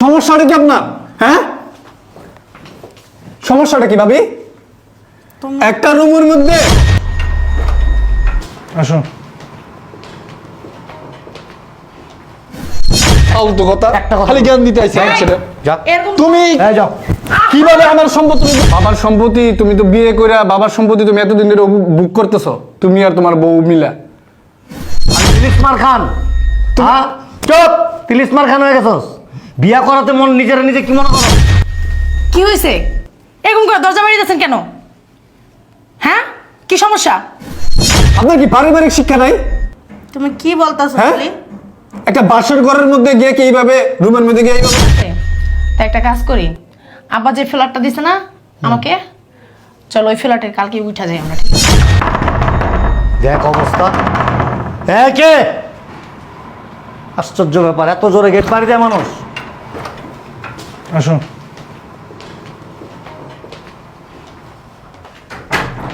সমস্যাটা কি আপনার? হ্যাঁ? সমস্যাটা কি ভাবি? একটা রুমের মধ্যে আসো ফালতু কথা। খালি জ্ঞান দিতে আইছে ছেলে তুমি এই যাও। কীভাবে আমার সম্পত্তি বাবার সম্পত্তি তুমি তো বিয়ে বাবার সম্পত্তি তুমি এতদিন ধরে বুক করতেছো। তুমি আর তোমার বউ মিলা। আমি তিলিসমার খান। হ্যাঁ? চুপ! খান হয়ে গেছস। বিয়া করাতে মন নিজের নিজে কি মনে করো? কি হয়েছে এরকম করে দরজা বাড়িয়ে দিয়েছেন কেন? হ্যাঁ? কি সমস্যা? আপনার কি পারিবারিক শিক্ষা নাই? তুমি কি বলতাছো হ্যাঁ? বলি একটা বাসর ঘরের মধ্যে গিয়ে কি এইভাবে রুমের মধ্যে গিয়ে এইভাবে? তাই একটা কাজ করি। আব্বা যে ফ্ল্যাটটা দিছে না আমাকে চলো ওই ফ্ল্যাটের কালকে উঠা যাই আমরা ঠিক আছে? দেখ অবস্থা। হ্যাঁ কে? আশ্চর্য ব্যাপার এত জোরে গেট পাড়ি দেয় মানুষ। আসো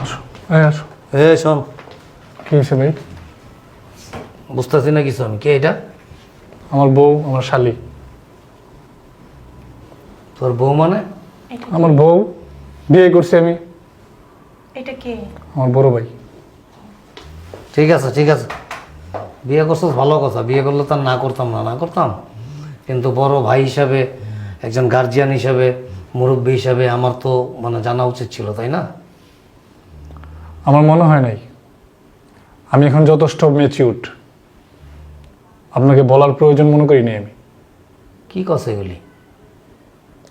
আসো এই আসো। এ শোন। কি হয়েছে ভাই? বুঝতেছি না কিছু আমি কে এটা? আমার বউ আমার শালি। তোর বউ মানে? আমার বউ বিয়ে করছি আমি। এটা কে? আমার বড় ভাই। ঠিক আছে ঠিক আছে। বিয়ে করছিস ভালো কথা। বিয়ে করলে তো আর না করতাম না না করতাম। কিন্তু বড় ভাই হিসাবে একজন গার্জিয়ান হিসাবে মুরব্বী হিসাবে আমার তো মানে জানা উচিত ছিল তাই না? আমার মনে হয় নাই। আমি এখন যথেষ্ট মেচিউড আপনাকে বলার প্রয়োজন মনে করিনি আমি। কি কথা এগুলি?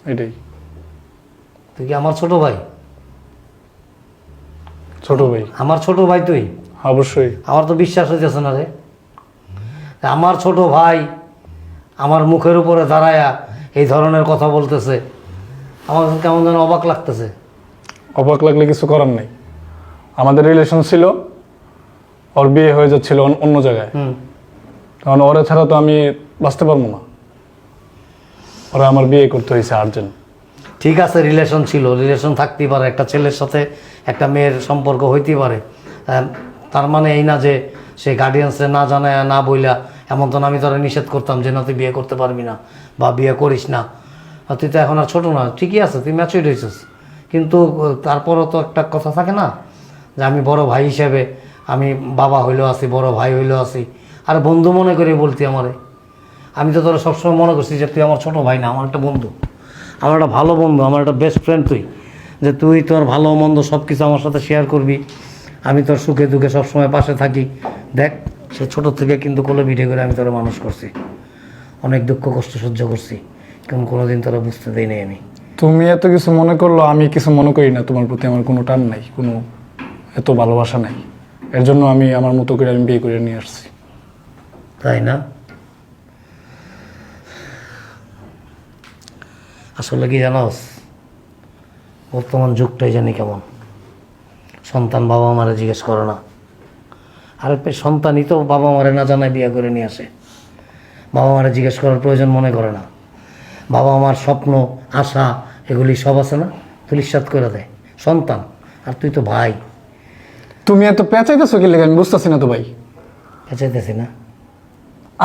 এটাই। তুই কি আমার ছোট ভাই? ছোট ভাই। আমার ছোট ভাই তুই? অবশ্যই। আমার তো বিশ্বাস হইতেছে না রে। আমার ছোট ভাই আমার মুখের উপরে দাঁড়ায়া এই ধরনের কথা বলতেছে। আমার কেমন যেন অবাক লাগতেছে। অবাক লাগলে কিছু করার নেই। আমাদের রিলেশন ছিল ওর বিয়ে হয়ে যাচ্ছিল অন্য- জায়গায়। হুম। কারণ ওরা ছাড়া তো আমি বাঁচতে পারব না। ওরা আমার বিয়ে করতে হয়েছে আর্জেন্ট ঠিক আছে রিলেশন ছিল। রিলেশন থাকতেই পারে। একটা ছেলের সাথে একটা মেয়ের সম্পর্ক হইতেই পারে। তার মানে এই না যে সে গার্ডিয়ানসে না জানায় না বইলা এমন তো আমি তোরা নিষেধ করতাম যে না তুই বিয়ে করতে পারবি না। বা বিয়ে করিস না। আর তুই তো এখন আর ছোটো না, ঠিকই আছে, তুই ম্যাচুইড হয়েছিস কিন্তু, তারপরও তো একটা কথা থাকে না, যে আমি বড় ভাই হিসেবে আমি বাবা হইলেও আছি, বড় ভাই হইলেও আছি, আর বন্ধু মনে করে বলতি আমারে। আমি তো তোরা সবসময় মনে করছি যে তুই আমার ছোট ভাই না, আমার একটা বন্ধু, আমার একটা ভালো বন্ধু, আমার একটা বেস্ট ফ্রেন্ড তুই, যে তুই তোর ভালো মন্দ সব কিছু আমার সাথে শেয়ার করবি। আমি তোর সুখে দুঃখে সবসময় পাশে থাকি। দেখ, সে ছোট থেকে কিন্তু কোলে ভিডিও করে আমি তোরা মানুষ করছি। অনেক দুঃখ কষ্ট সহ্য করছি। কিন্তু কোনোদিন তারা বুঝতে দেই নাই আমি। তুমি এত কিছু মনে করল আমি কিছু মনে করি না। তোমার প্রতি আমার কোনো টান নাই কোনো এত ভালোবাসা নাই। এর জন্য আমি আমার মতো করে আমি বিয়ে করে নিয়ে আসছি। তাই না? আসলে কি জানোস বর্তমান যুগটাই জানি কেমন। সন্তান বাবা মারে জিজ্ঞেস করে না। আর সন্তানই তো বাবা মারে না জানায় বিয়ে করে নিয়ে আসে। বাবা মারে জিজ্ঞেস করার প্রয়োজন মনে করে না। বাবা মার স্বপ্ন আশা এগুলি সব আছে না? তুলিশ্বাত করে দেয় সন্তান আর তুই তো ভাই। তুমি এত পেঁচাইতেছো কি লেগে? আমি বুঝতেছি না তো ভাই। চাইতেছি না?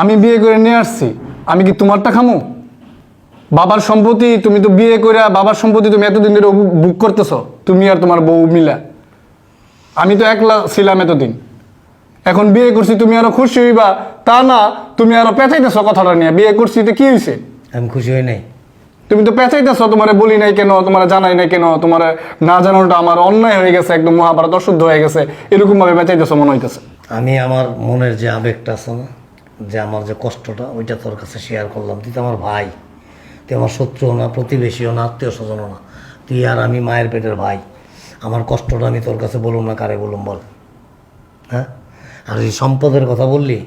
আমি বিয়ে করে নিয়ে আসছি। আমি কি তোমারটা খামু? বাবার সম্পত্তি তুমি তো বিয়ে করে বাবার সম্পত্তি তুমি এতদিন ধরে বুক করতেছো। তুমি আর তোমার বউ মিলা। আমি তো একলা ছিলাম এতদিন। এখন বিয়ে করছি তুমি আরও খুশি হইবা। তা না তুমি আরও পেঁচাইতেছো কথাটা নিয়ে। বিয়ে করছি তো কি হয়েছে আমি খুশি হই নাই। তুমি তো পেঁচাইতেছো তোমার বলি নাই কেন তোমার জানাই নাই কেন তোমার না জানানোটা আমার অন্যায় হয়ে গেছে একদম মহাভারত অশুদ্ধ হয়ে গেছে এরকম ভাবে পেঁচাইতেছো মনে হইতেছে। আমি আমার মনের যে আবেগটা আছে না যে আমার যে কষ্টটা ওইটা তোর কাছে শেয়ার করলাম। তুই তো আমার ভাই তুই আমার শত্রুও না প্রতিবেশীও না আত্মীয় স্বজনও না। তুই আর আমি মায়ের পেটের ভাই। আমার কষ্টটা আমি তোর কাছে বলুম না কারে বলুম বল? হ্যাঁ? আর এই সম্পদের কথা বললি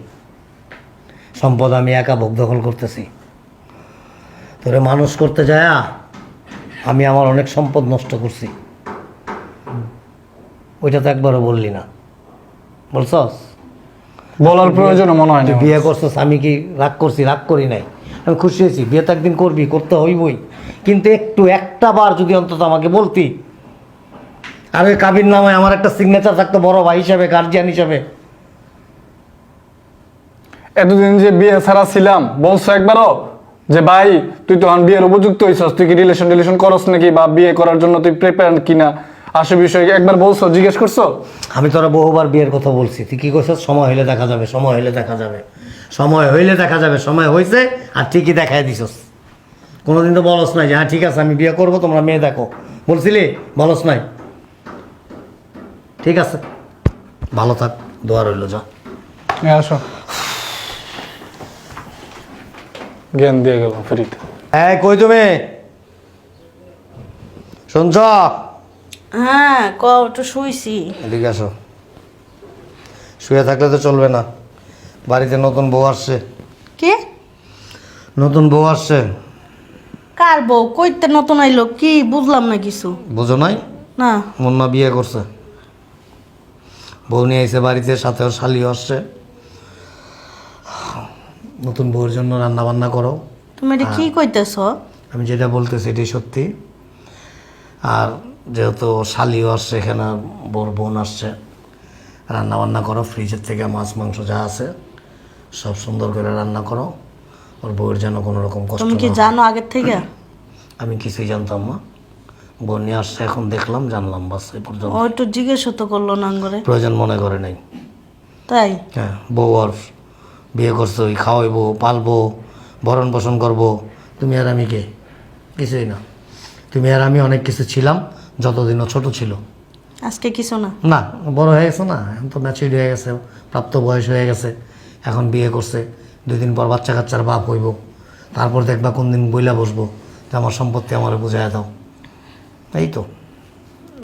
সম্পদ আমি একা ভোগ দখল করতেছি। তোরে মানুষ করতে যায় আমি আমার অনেক সম্পদ নষ্ট করছি। ওইটা তো একবারও বললি না। বলছস? বলার প্রয়োজন মনে হয় না। বিয়ে করছিস আমি কি রাগ করছি? রাগ করি নাই। আমি খুশি হয়েছি। বিয়ে তো একদিন করবি করতে হইবই। কিন্তু একটু একটা বার যদি অন্তত আমাকে বলতি। আর ওই কাবির নামে আমার একটা সিগনেচার থাকতো বড় ভাই হিসাবে গার্জিয়ান হিসাবে। এতদিন যে বিয়ে ছাড়া ছিলাম বলছো একবারও? যে ভাই তুই তো এখন বিয়ের উপযুক্ত হইছস তুই কি রিলেশন রিলেশন করস নাকি বা বিয়ে করার জন্য তুই প্রিপেয়ার কিনা? আসে বিষয়ে একবার বলছো জিজ্ঞেস করছ? আমি তোরা বহুবার বিয়ের কথা বলছি। তুই কি করছিস? সময় হইলে দেখা যাবে সময় হইলে দেখা যাবে। সময় হইলে দেখা যাবে সময় হয়েছে আর ঠিকই দেখাই দিছস। কোনোদিন তো বলস নাই যে হ্যাঁ ঠিক আছে আমি বিয়ে করব তোমরা মেয়ে দেখো। বলছিলি? বলস নাই? ঠিক আছে। ভালো থাক দোয়া রইল যা। এ আসো। জ্ঞান দিয়ে গেল ফ্রিতে। হ্যাঁ কই তুমি? শুনছ? হ্যাঁ ক একটু শুইছি। এদিকে আসো। শুয়ে থাকলে তো চলবে না। বাড়িতে নতুন বউ আসছে। কে? নতুন বউ আসছে। কার বউ? কইতে নতুন আইলো? কি বুঝলাম না কিছু। বুঝো নাই? না। মুন্না বিয়ে করছে। বউ নিয়ে এসে বাড়িতে সাথে ওর শালিও আসছে। নতুন বউর জন্য রান্না বান্না করো। তুমি এটা কি কইতেছ? আমি যেটা বলতেছি এটাই সত্যি। আর যেহেতু শালিও আসছে এখানে বউর বোন আসছে রান্না বান্না করো ফ্রিজের থেকে মাছ মাংস যা আছে সব সুন্দর করে রান্না করো। ওর বউয়ের যেন কোনো রকম কষ্ট তুমি কি জানো আগের থেকে? আমি কিছুই জানতাম না। বোন নিয়ে আসছে এখন দেখলাম জানলাম বাস এই পর্যন্ত। ও একটু জিজ্ঞেস তো করল না করে প্রয়োজন মনে করে নাই। তাই? হ্যাঁ বউ আর বিয়ে করছ ওই খাওয়াইবো পালবো ভরণ পোষণ করব। তুমি আর আমি কে? কিছুই না। তুমি আর আমি অনেক কিছু ছিলাম যতদিন ও ছোট ছিল। আজকে কিছু না? না বড় হয়ে গেছে না? এখন তো ম্যাচুরিড হয়ে গেছে প্রাপ্ত বয়স হয়ে গেছে। এখন বিয়ে করছে দুই দিন পর বাচ্চা কাচ্চার বাপ হইব। তারপর দেখবা কোন দিন বইলা বসবো যে আমার সম্পত্তি আমার বুঝাই দাও। এই তো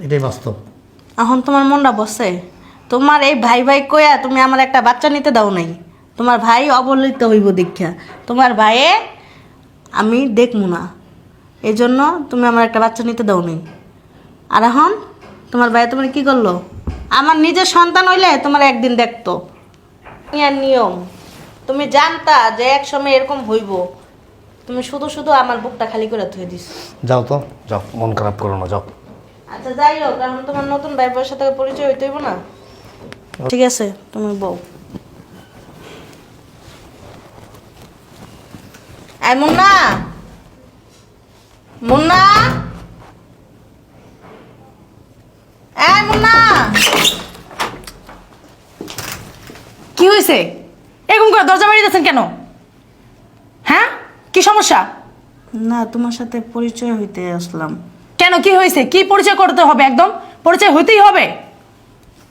এটাই বাস্তব। এখন তোমার মনটা বসে। তোমার এই ভাই ভাই কইয়া তুমি আমার একটা বাচ্চা নিতে দাও নাই। তোমার ভাই অবহেলিত হইব দীক্ষা। তোমার ভাইয়ে আমি দেখব না। এই জন্য তুমি আমার একটা বাচ্চা নিতে দাও নাই আর এখন তোমার ভাই তোমার কি করল? আমার নিজের সন্তান হইলে তোমার একদিন দেখতো। নিয়ম। তুমি জানতা যে এক সময় এরকম হইব। তুমি শুধু শুধু আমার বুকটা খালি করে থুয়ে দিস যাও তো যাও মন খারাপ করো না যাও। আচ্ছা যাই হোক এখন তোমার নতুন ভাই বোনের সাথে পরিচয় হইতে হইব না? ঠিক আছে তুমি বউ। এই মুন্না। মুন্না। এই মুন্না। কি হয়েছে? এরকম করে দরজা বাড়িয়ে দিয়েছেন কেন? হ্যাঁ? কি সমস্যা? না তোমার সাথে পরিচয় হইতে আসলাম। কেন? কি হয়েছে? কি পরিচয় করতে হবে একদম? পরিচয় হইতেই হবে।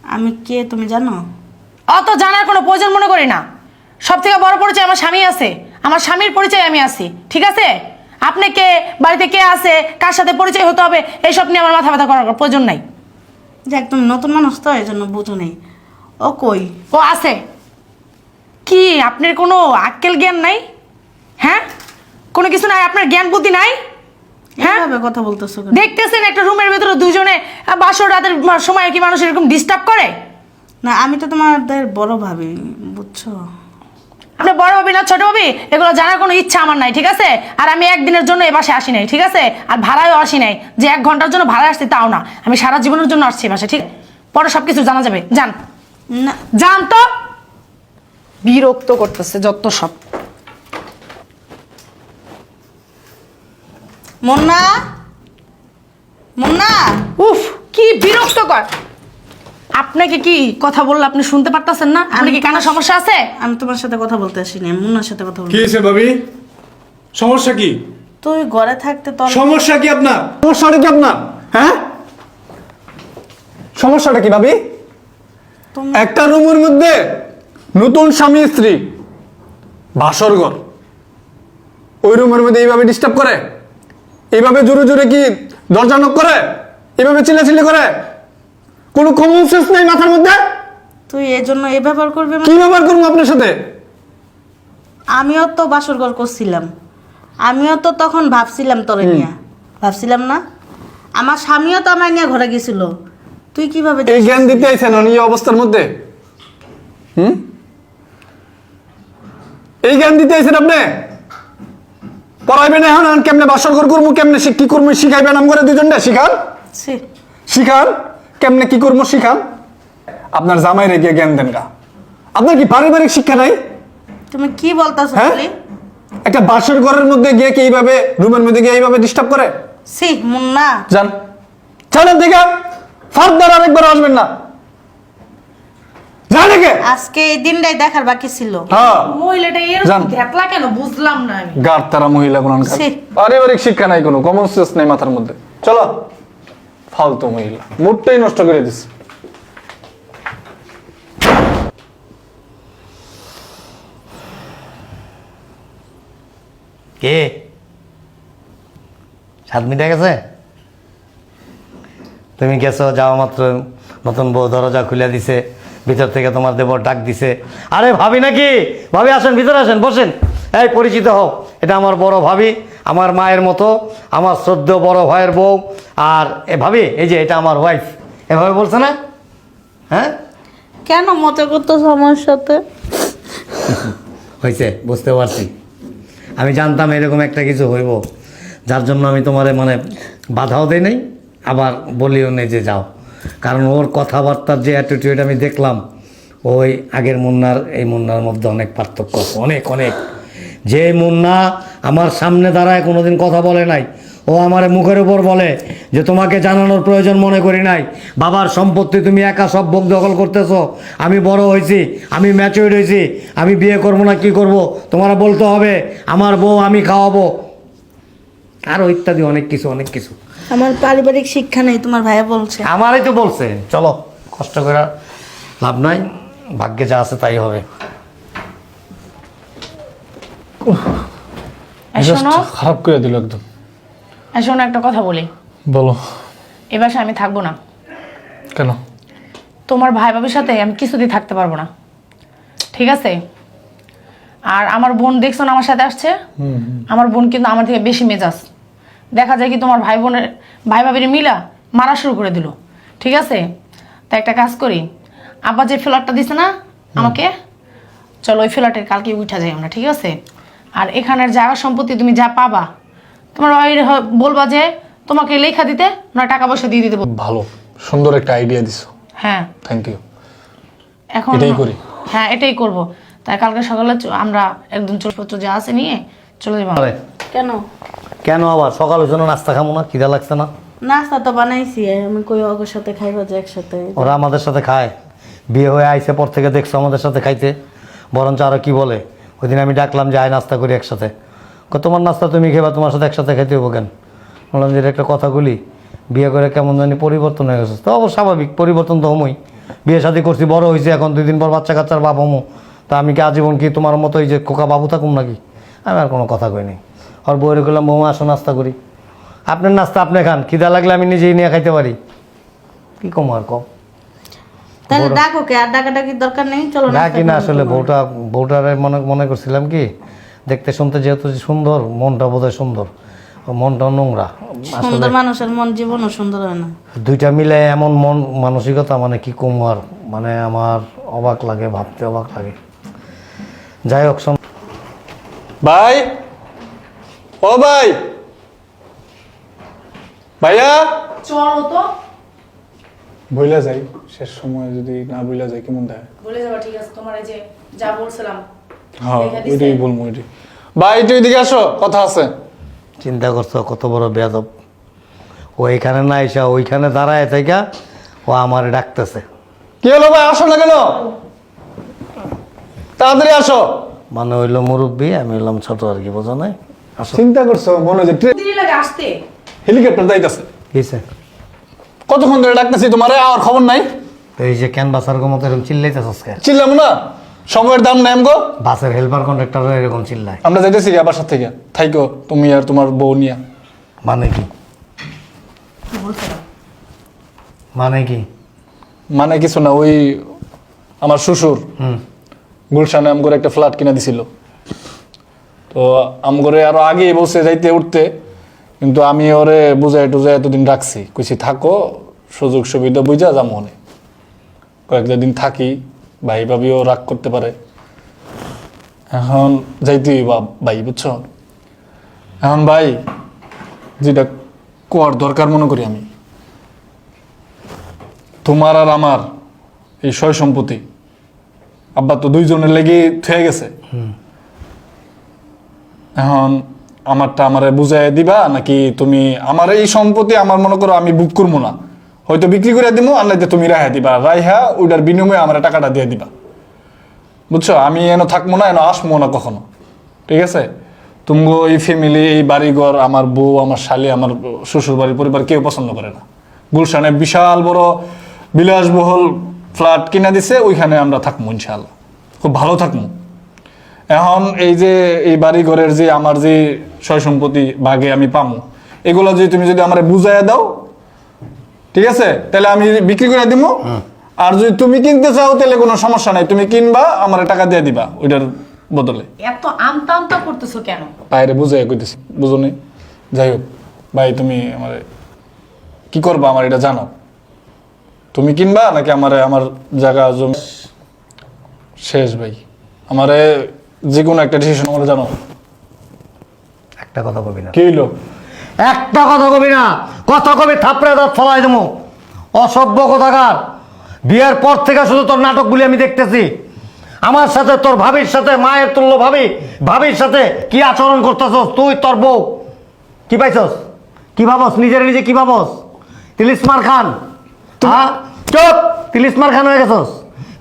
আমি কে তুমি জানো? অত জানার কোনো প্রয়োজন মনে করি না। সব থেকে বড় পরিচয় আমার স্বামী আছে। আমার স্বামীর পরিচয় আমি আছি ঠিক আছে? আপনি কে বাড়িতে কে আছে কার সাথে পরিচয় হতে হবে এইসব নিয়ে আমার মাথা ব্যথা করার প্রয়োজন নাই। যে একদম নতুন মানুষ তো এই জন্য বুঝো নেই। ও কই? ও আছে। কি আপনার কোনো আক্কেল জ্ঞান নাই? হ্যাঁ? কোনো কিছু নাই আপনার জ্ঞান বুদ্ধি নাই? হ্যাঁ? কথা বলতেছো? দেখতেছেন একটা রুমের ভেতরে দুজনে বাসর রাতের সময় কি মানুষ এরকম ডিস্টার্ব করে? না আমি তো তোমাদের বড় ভাবি বুঝছ? আপনি বড় হবি না ছোট হবি? এগুলো জানার কোনো ইচ্ছা আমার নাই ঠিক আছে? আর আমি একদিনের জন্য এ বাসে আসি নাই ঠিক আছে? আর ভাড়ায়ও আসি নাই। যে এক ঘণ্টার জন্য ভাড়া আসছি তাও না। আমি সারা জীবনের জন্য আসছি বাসে ঠিক? পরে সব কিছু জানা যাবে। যান। না। যান তো। বিরক্ত করতেছে যত সব। মুন্না? মুন্না? উফ কি বিরক্তকর। আপনাকে কি কথা বললে আপনি শুনতে পারতেছেন না? আপনি কি কানে সমস্যা আছে? আমি তোমার সাথে কথা বলতে আসিনি মুন্নার সাথে কথা বলতে কি হয়েছে ভাবি? সমস্যা কি? তুই ঘরে থাকতে তোর সমস্যা কি আপনার? সমস্যাটা কি আপনার? হ্যাঁ? সমস্যাটা কি ভাবি? একটা রুমের মধ্যে নতুন স্বামী স্ত্রী বাসরঘর ওই রুমের মধ্যে এইভাবে ডিস্টার্ব করে? এইভাবে জোরে জোরে কি দরজা নক করে? এইভাবে চিল্লাচিল্লি করে? কোনো কমন সেন্স নেই মাথার মধ্যে? তুই এই জন্য এ ব্যবহার করবি মানে? কি ব্যবহার করব আপনার সাথে? আমিও তো বাসর ঘর করছিলাম। আমিও তো তখন ভাবছিলাম তোরে নিয়ে। ভাবছিলাম না? আমার স্বামীও তো আমার নিয়ে ঘরে গেছিল। তুই কীভাবে এই জ্ঞান দিতে আইছেন এই অবস্থার মধ্যে? হুম? এই জ্ঞান দিতে আইছেন আপনি? পড়াইবেন এখন কেমনে বাসর ঘর করব কেমনে কি করব শিখাইবেন? আম করে দুজনটা শিখান? শিখান? কেমনে কি করব শিখান? আপনার জামাই রেখে জ্ঞান দেন গা। আপনার কি পারিবারিক শিক্ষা নাই? তুমি কি বলতেছো হ্যাঁ? বলি একটা বাসর ঘরের মধ্যে গিয়ে কি এইভাবে রুমের মধ্যে গিয়ে এইভাবে ডিস্টার্ব করে? সি মুন্না। যান জানেন দেখে ফার্দার আরেকবার আসবেন না। জানে কে? আজকে এই দিনটাই দেখার বাকি ছিল। হ্যাঁ। মহিলাটা। এরকম দেখলা কেন? বুঝলাম না আমি। গার তারা মহিলা ছি। পারিবারিক শিক্ষা নাই কোনো কমন সেন্স নেই মাথার মধ্যে। চলো। ফালতু মহিলা। মুডটাই নষ্ট করে দিস কে? সাত মিনিট গেছে? তুমি গেছো, যাওয়া মাত্র, নতুন বউ দরজা খুলে দিছে, ভিতর থেকে তোমার দেবর ডাক দিছে। আরে ভাবি নাকি? ভাবি আসেন, ভিতরে আসেন, বসেন। এই, পরিচিত হোক এটা আমার বড় ভাবি। আমার মায়ের মতো আমার শ্রদ্ধ বড় ভাইয়ের বউ আর এভাবে এই যে এটা আমার ওয়াইফ এভাবে বলছে না? হ্যাঁ? কেন মতে আমার সাথে? হয়েছে বুঝতে পারছি। আমি জানতাম এরকম একটা কিছু হইব যার জন্য আমি তোমারে মানে বাধাও দেই নাই আবার বলিও নেই যে যাও। কারণ ওর কথাবার্তার যে অ্যাটিটিউড আমি দেখলাম ওই আগের মুন্নার এই মুন্নার মধ্যে অনেক পার্থক্য অনেক অনেক। যে মুন্না আমার সামনে দাঁড়ায় কোনোদিন কথা বলে নাই। ও আমার মুখের উপর বলে যে তোমাকে জানানোর প্রয়োজন মনে করি নাই। বাবার সম্পত্তি তুমি একা সব ভোগ দখল করতেছো। আমি বড় হয়েছি আমি ম্যাচিউর হয়েছি আমি বিয়ে করব না কি করব? তোমার বলতে হবে আমার বউ আমি খাওয়াবো। আরও ইত্যাদি অনেক কিছু অনেক কিছু। আমার পারিবারিক শিক্ষা নেই তোমার ভাইয়া বলছে। আমারই তো বলছে। চলো কষ্ট করে লাভ নাই ভাগ্যে যা আছে তাই হবে। শোনো। খারাপ করে দিল একদম। শোনো একটা কথা বলি। বলো। এ বাসায় আমি থাকব না। কেন? তোমার ভাই ভাবির সাথে আমি কিছুদিন থাকতে পারব না। ঠিক আছে? আর আমার বোন দেখছ না আমার সাথে আসছে? আমার বোন কিন্তু আমার থেকে বেশি মেজাজ। দেখা যায় কি তোমার ভাই বোনের ভাই ভাবির মিলা মারা শুরু করে দিল। ঠিক আছে? তাই একটা কাজ করি। আব্বা যে ফ্ল্যাটটা দিছে না আমাকে চলো ওই ফ্ল্যাটের কালকে উঠা যাই আমরা ঠিক আছে? আর এখানের জায়গা সম্পত্তি তুমি যা পাবা তোমার ভাইয়ের বলবা যে তোমাকে লেখা দিতে না টাকা পয়সা দিয়ে দিতে ভালো সুন্দর একটা আইডিয়া দিছো। হ্যাঁ। থ্যাংক ইউ এখন এটাই করি। হ্যাঁ এটাই করব। তাই কালকে সকালে আমরা একদম চোরপত্র যা আছে নিয়ে চলে যাব। আরে, কেন? কেন আবার? সকালের জন্য নাস্তা খামো না? খিদা লাগছে না? নাস্তা তো বানাইছি আমি কই অগর সাথে খাইবা যে একসাথে। ওরা আমাদের সাথে খায়। বিয়ে হয়ে আইসে পর থেকে দেখছ আমাদের সাথে খাইতে। বরঞ্চ আরও কি বলে? ওই দিন আমি ডাকলাম যে আয় নাস্তা করি একসাথে। কই, তোমার নাস্তা তুমি খেবা তোমার সাথে একসাথে খেতে হব কেন? বললাম যে একটা কথা বলি বিয়ে করে কেমন জানি পরিবর্তন হয়ে গেছে। তো অবশ্য স্বাভাবিক পরিবর্তন তো হমই। বিয়ে শাদি করছি বড় হয়েছে এখন দুই দিন পর বাচ্চা কাচ্চার বাপ হমো। তা আমি কি আজীবন কি তোমার মতো এই যে কোকা বাবু থাকুম নাকি? আমি আর কোনো কথা কইনি আর বইরে করলাম বৌমা আসো নাস্তা করি। আপনার নাস্তা আপনি খান খিদা লাগলে আমি নিজেই নিয়ে খাইতে পারি। কি কম আর কম। তাহলে ডাকো কে? আর দরকার নেই চলো না না আসলে তোমার। বউটা বউটারে মনে মনে করছিলাম কি দেখতে শুনতে যেহেতু সুন্দর মনটা বোধহয় সুন্দর। মনটা নোংরা। সুন্দর মানুষের মন জীবনও সুন্দর হয় না। দুইটা মিলে এমন মন মানসিকতা মানে কি কম আর মানে আমার অবাক লাগে ভাবতে অবাক লাগে। যাই হোক শোন। ভাই? ও ভাই? ভাইয়া? চলো তো। বইলা যাই শেষ সময় যদি না বইলা যাই কেমন দেয়? বলে যাবা ঠিক আছে তোমার এই যে যা বলছিলাম হ্যাঁ লেখা দিছে? ওইটাই বলব ওইটাই। ভাই তুই এদিকে আসো কথা আছে। চিন্তা করছ কত বড় বেয়াদব। ও এখানে না এসে ওইখানে দাঁড়ায় থেকে ও আমার ডাকতেছে। কি হলো ভাই আসো না কেন? তাড়াতাড়ি আসো। মানে হইল মুরব্বী আমি হইলাম ছোট আর কি বোঝো নাই? চিন্তা করছ মনে হয় যে ট্রেন দিনই লাগে আসতে। হেলিকপ্টার যাইতেছে। কিসে কতক্ষণ ধরে ডাকতেছি তোমার? আর খবর নাই? এই যে ক্যানভাসার মতো এরকম চিল্লাইতেছস কে চিল্লাম না। সময়ের দাম নাই গো বাসের হেল্পার কন্ডাক্টর এরকম চিল্লায়। আমরা যাইতেছি গা বাসার থেকে। থাইকো তুমি আর তোমার বউ নিয়া। মানে কি? মানে কি? মানে কিছু না ওই আমার শ্বশুর হুম। গুলশানে আমগরে একটা ফ্ল্যাট কিনা দিছিল। তো আমগরে আরও আগে বসে যাইতে উঠতে। কিন্তু আমি ওরে বুঝাই টুজাই এতদিন রাখছি। কইছি থাকো সুযোগ সুবিধা বুঝা যা মনে কয়েকটা দিন থাকি ভাই ভাবিও রাগ করতে পারে। এখন যাইতে বা ভাই বুঝছ? এখন ভাই যেটা কোয়ার দরকার মনে করি আমি। তোমার আর আমার এই সয় সম্পত্তি আব্বা তো দুইজনের লেগে থয়ে গেছে। এখন আমারটা আমারে বুঝাই দিবা, নাকি তুমি আমার এই সম্পত্তি আমার মনে করো আমি বুক করব না। হয়তো বিক্রি করে দিবো আর নাইতে তুমি রাহা দিবা। রাইহা, ওইটার বিনিময়ে আমার টাকাটা দিয়ে দিবা। বুঝছ? আমি এনে থাকব না, এনে আসব না কখনো। ঠিক আছে? তুমি এই ফ্যামিলি এই বাড়িঘর, আমার বউ, আমার শালি, আমার শ্বশুর বাড়ির পরিবার কেউ পছন্দ করে না। গুলশানে বিশাল বড় বিলাসবহুল ফ্ল্যাট কিনা দিছে, ওইখানে আমরা থাকব ইনশাল্লাহ খুব ভালো থাকব। এখন এই যে এই বাড়ি ঘরের যে আমার যে সয় সম্পত্তি ভাগে আমি পামু এগুলো যদি তুমি যদি আমার বুঝাইয়া দাও ঠিক আছে? তাহলে আমি বিক্রি করে দিব আর যদি তুমি কিনতে চাও তাহলে কোনো সমস্যা নাই। তুমি কিনবা আমার টাকা দিয়ে দিবা ওইটার বদলে। এত আমতা আমতা করতেছো কেন? বাইরে বুঝাই কইতেছি বুঝো নি যাই হোক ভাই তুমি আমার কি করবা আমার এটা জানো? তুমি কিনবা নাকি আমার আমার জায়গা জমি? শেষ ভাই। আমারে যে কোনো একটা ডিসিশন আমার জানো? একটা কথা কবি না। কি হইল? একটা কথা কবি না। কথা কবি থাপড়ে দাঁত ফলাই দেবো। অসভ্য কথাকার। বিয়ের পর থেকে শুধু তোর নাটকগুলি আমি দেখতেছি। আমার সাথে তোর ভাবির সাথে মায়ের তুল্য ভাবি ভাবির সাথে কি আচরণ করতেছস? তুই তোর বউ। কি পাইছস? কি ভাবস? নিজের নিজে কি ভাবস? তিলিসমার খান। হ্যাঁ? চুপ! তিলিসমার খান হয়ে গেছস।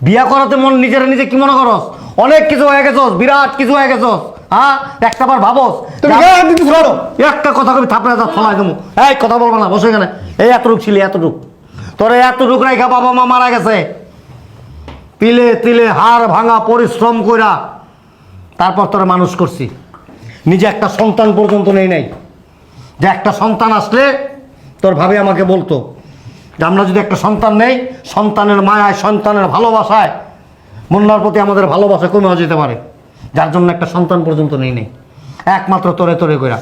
বিয়া করাতে মন নিজের নিজে কি মনে করস? অনেক কিছু হয়ে গেছস বিরাট কিছু হয়ে গেছস হ্যাঁ? একটা বার ভাবস তুমি গায়ে একটা কথা কবি থাপড়ে দাঁত ফলাই দেবো। এই কথা বলব না বসে এখানে। এই এতটুক ছিলি এতটুক। তোর এতটুক রেখা বাবা মা মারা গেছে। তিলে তিলে হাড় ভাঙা পরিশ্রম কইরা তারপর তোরা মানুষ করছি। নিজে একটা সন্তান পর্যন্ত নেই নাই। যে একটা সন্তান আসলে তোর ভাবে আমাকে বলতো যে আমরা যদি একটা সন্তান নেই সন্তানের মায়ায় সন্তানের ভালোবাসায় মুন্নার প্রতি আমাদের ভালোবাসা কমে যেতে পারে। যার জন্য একটা সন্তান পর্যন্ত নেই নেই। একমাত্র তোরে তোরে কইরা।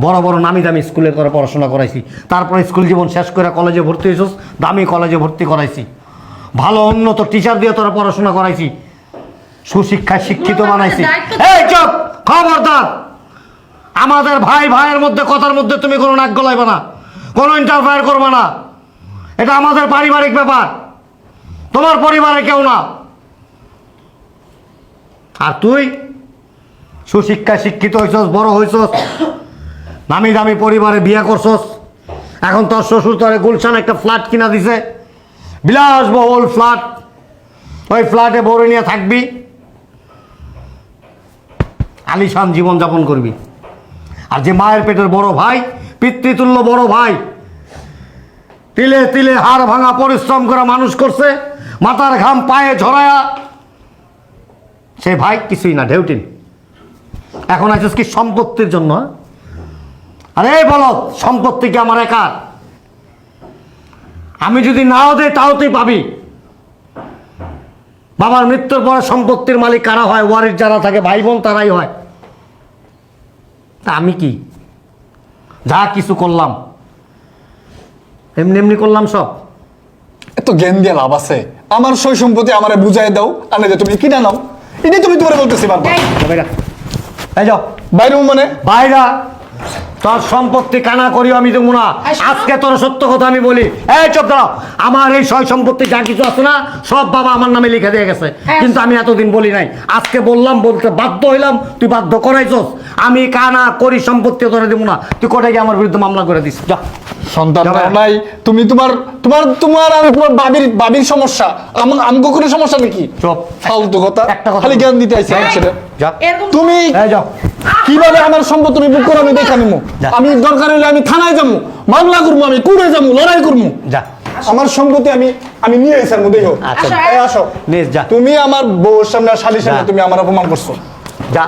বড় বড় নামি দামি স্কুলে করে পড়াশোনা করাইছি। তারপরে স্কুল জীবন শেষ করে কলেজে ভর্তি হয়েছিস দামি কলেজে ভর্তি করাইছি। ভালো উন্নত টিচার দিয়ে তোরা পড়াশোনা করাইছি। সুশিক্ষায় শিক্ষিত বানাইছি। এই চুপ খবরদার। আমাদের ভাই ভাইয়ের মধ্যে কথার মধ্যে তুমি কোনো নাক গলাইবে না। কোনো ইন্টারফায়ার করবে না। এটা আমাদের পারিবারিক ব্যাপার। তোমার পরিবারে কেউ না। আর তুই? সুশিক্ষায় শিক্ষিত হয়েছস বড় হয়েছস নামি দামি পরিবারে বিয়ে করছস। এখন তোর শ্বশুর তোরে গুলশান একটা ফ্ল্যাট কিনা দিছে। বিলাসবহুল ফ্ল্যাট ওই ফ্ল্যাটে বড় নিয়ে থাকবি। আলিশান জীবনযাপন করবি। আর যে মায়ের পেটের বড় ভাই, পিতৃতুল্য বড় ভাই, তিলে তিলে হাড় ভাঙা পরিশ্রম করে মানুষ করছে, মাথার ঘাম পায়ে ঝরায়া সে ভাই কিছুই না ঢেউটিন এখন আছিস কি সম্পত্তির জন্য? আরে বলো সম্পত্তি কি আমার একার? আমি যদি নাও দেই, তাও তুই পাবি। বাবার মৃত্যুর পরে সম্পত্তির মালিক কারা হয় ওয়ারির যারা থাকে, ভাই বোন তারাই হয়। তা আমি কি? যা কিছু করলাম। এমনি এমনি করলাম সব। এত জ্ঞান দিয়ে লাভ আছে। আমার সই সম্পত্তি আমারে বুঝাই দাও আর না তুমি কিনা নাও। এটাই তুমি তোমার বলতেছি বারবার এই, বাইরা। এই যাও বাইরে মানে? বাইরা তোর সম্পত্তি কানা করিও আমি দেবো না। আজকে তোর সত্য কথা আমি বলি। এই চুপ দাও আমার এই সয় সম্পত্তি যা কিছু আছে না সব বাবা আমার নামে লিখে দিয়ে গেছে। হ্যাঁ। কিন্তু আমি এতদিন বলি নাই। আজকে বললাম বলতে বাধ্য হইলাম তুই বাধ্য করাইছস। আমি কানা করি সম্পত্তি তোরে দেবো না। তুই গিয়ে আমার বিরুদ্ধে মামলা করে দিস। যা। সন্তান নাই তুমি তোমার তোমার তোমার আর তোমার বাবির বাবির সমস্যা। আমার আমগো কোনো সমস্যা নাকি? চুপ। ফালতু কথা। একটা কথা খালি জ্ঞান দিতে আইছি সেটা তুমি এই যাও। কীভাবে আমার সম্পদ তুমি বুক করো আমি দেখা নিমু? আমি দরকার হলে আমি থানায় যাব মামলা করব আমি কুড়ে যাব লড়াই করব যা। আমার সম্পত্তি আমি আমি নিয়ে এসে মধ্যে হোক আচ্ছা। আসো, নিস যা। তুমি আমার বউর সামনে আর শালির সামনে তুমি আমার অপমান করছ। যা।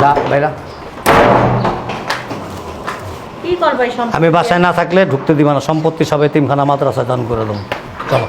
যা বাইরা। কি করবে আমি বাসায় না থাকলে ঢুকতে দিবা না। সম্পত্তি সবাই তিনখানা মাদ্রাসা দান করে দেবো। চলো।